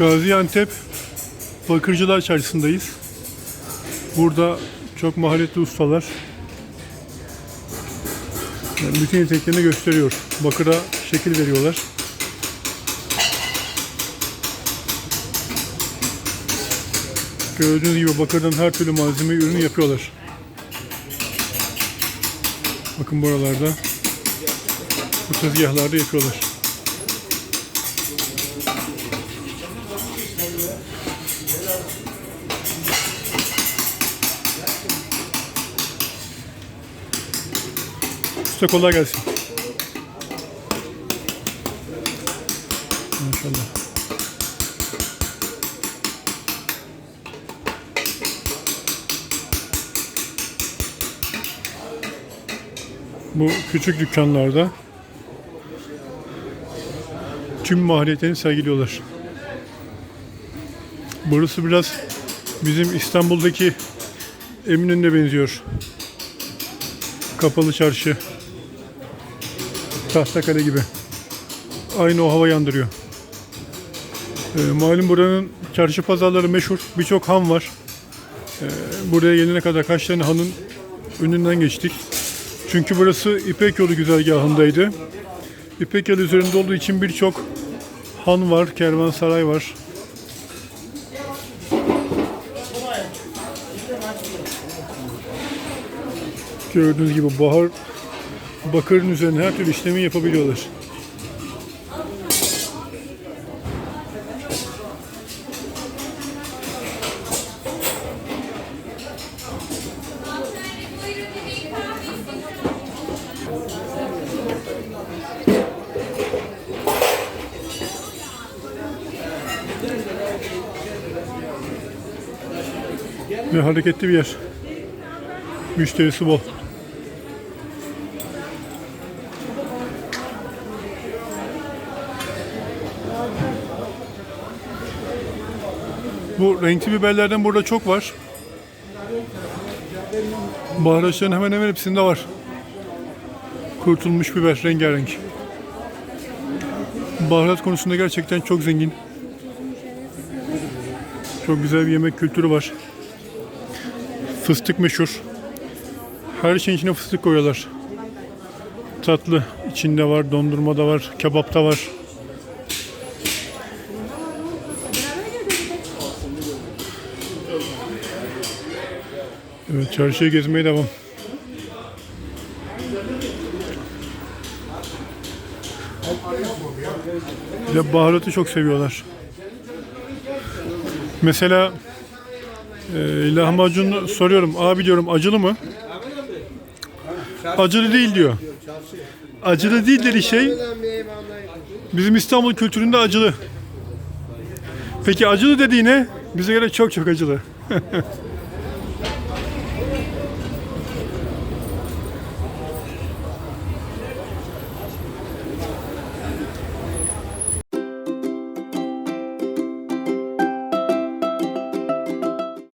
Gaziantep Bakırcılar Çarşısı'ndayız. Burada çok maharetli ustalar yani bütün yeteneklerini gösteriyor. Bakıra şekil veriyorlar. Gördüğünüz gibi bakırdan her türlü malzeme ürünü yapıyorlar. Bakın buralarda bu tezgahlarda yapıyorlar. Usta kolay gelsin. Maşallah. Bu küçük dükkanlarda tüm maharetlerini sergiliyorlar. Burası biraz bizim İstanbul'daki Eminönü'ne benziyor. Kapalı çarşı. Tahtakale gibi. Aynı o hava yandırıyor. Ee, malum buranın çarşı pazarları meşhur. Birçok han var. Ee, buraya gelene kadar kaç tane hanın önünden geçtik. Çünkü burası İpek yolu güzergahındaydı. İpek yolu üzerinde olduğu için birçok han var, kervansaray var. Gördüğünüz gibi bahar bakırın üzerine her türlü işlemi yapabiliyorlar. Ve hareketli bir yer. Müşterisi bol. Bu renkli biberlerden burada çok var. Baharatların hemen hemen hepsinde var. Kurutulmuş biber rengarenk. Baharat konusunda gerçekten çok zengin. Çok güzel bir yemek kültürü var. Fıstık meşhur. Her şeyin içine fıstık koyuyorlar. Tatlı içinde var, dondurma da var, kebap da var. Evet, çarşıya gezmeye devam. Bir de baharatı çok seviyorlar. Mesela e, lahmacun soruyorum. Abi diyorum acılı mı? Acılı değil diyor. Acılı değil dediği şey bizim İstanbul kültüründe acılı. Peki acılı dediği ne? Bize göre çok çok acılı.